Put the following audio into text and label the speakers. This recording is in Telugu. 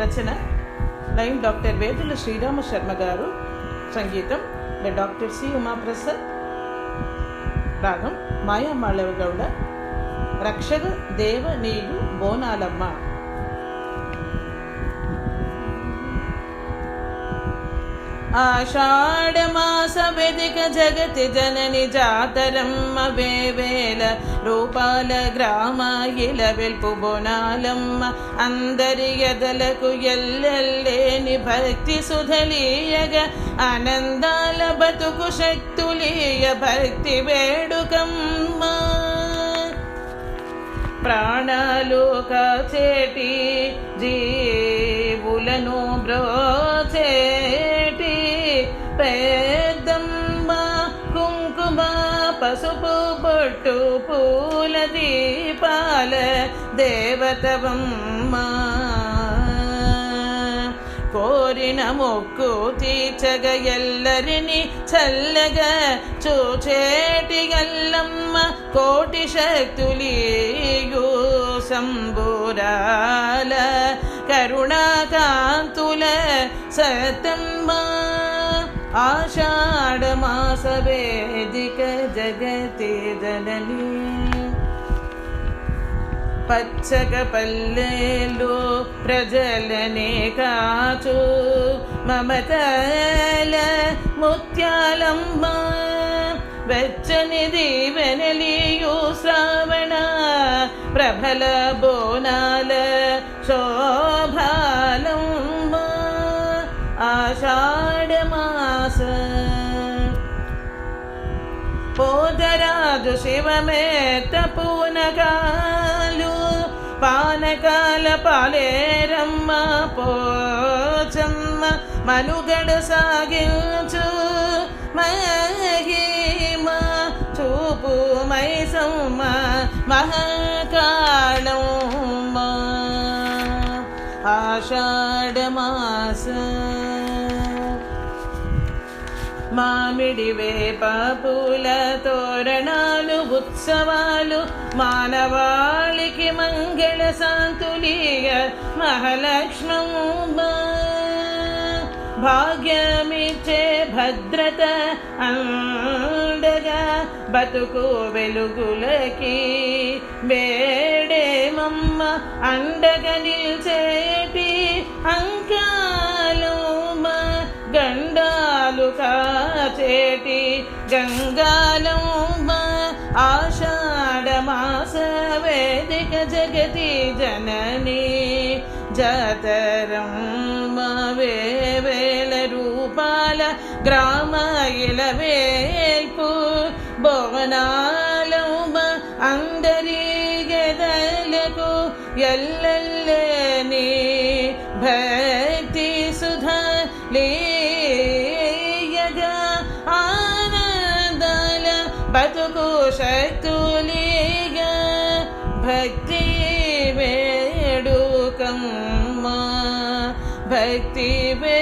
Speaker 1: రచన లైన్ డాక్టర్ వేదుల శ్రీరామ శర్మ గారు. సంగీతం బై డాక్టర్ సి ఉమాప్రసాద్. రాగం మాయా మాళవగౌడ. రక్షక దేవ నీలు బోనాలమ్మ. ఆషాఢమాస వెదిక జగతి జనని జాతరమ్మ వేవేల రూపాల గ్రామ ఇల వెల్పు బోనాలమ్మ అందరి ఎదలకు ఎల్లెల్లేని భక్తి సుధలీయగ ఆనందాల బతుకు శక్తులీయ భక్తి వేడుకమ్మ ప్రాణాలు కాచేటి జీవులను బ్రోచే పెద్దమ్మ కుంకుమ పసుపు పొట్టు పూల దీపాల దేవతవమ్మ కోరిన మొక్కు తీర్చగ ఎల్లరిని చల్లగా చూచేటి గల్లమ్మ కోటి శక్తులీయు సంబురాల కరుణాకాంతుల సతమ్మ ఆషాఢ మాస వేదిక జగతి పల్లెలు ప్రజలనే కాచు మమతల ముత్యాలమ్మ. వెచ్చని దీవెనలియు శ్రావణ ప్రభల బోనాల శోభాలమ్మ. ఆషాఢమా మాస పోదరాజు శివమేత పూనకాలు పానకాల పాలేరమ్మ పోచమ్మ మనుగడ సాగించు. మహిమ చూపు మైసమ్మ మహాకాళమ్మ. ఆషాఢమాస మామిడి వేప పూల తోరణాలు ఉత్సవాలు మానవాళికి మంగళ శాంతులీయ మహాలక్ష్మమ్మ భాగ్యమిచ్చే భద్రత అండగా బతుకు వెలుగులకి వేడేమమ్మ అండగా నిల్చేటి కాచేటి గంగాలమ్మ ఆషాఢ మాస వేదిక జగతి జనని జాతరమ్మ వేవేల రూపాల గ్రామ బతుకు శక్తులిగా భక్తి వేడుకమ్మ. భక్తి వే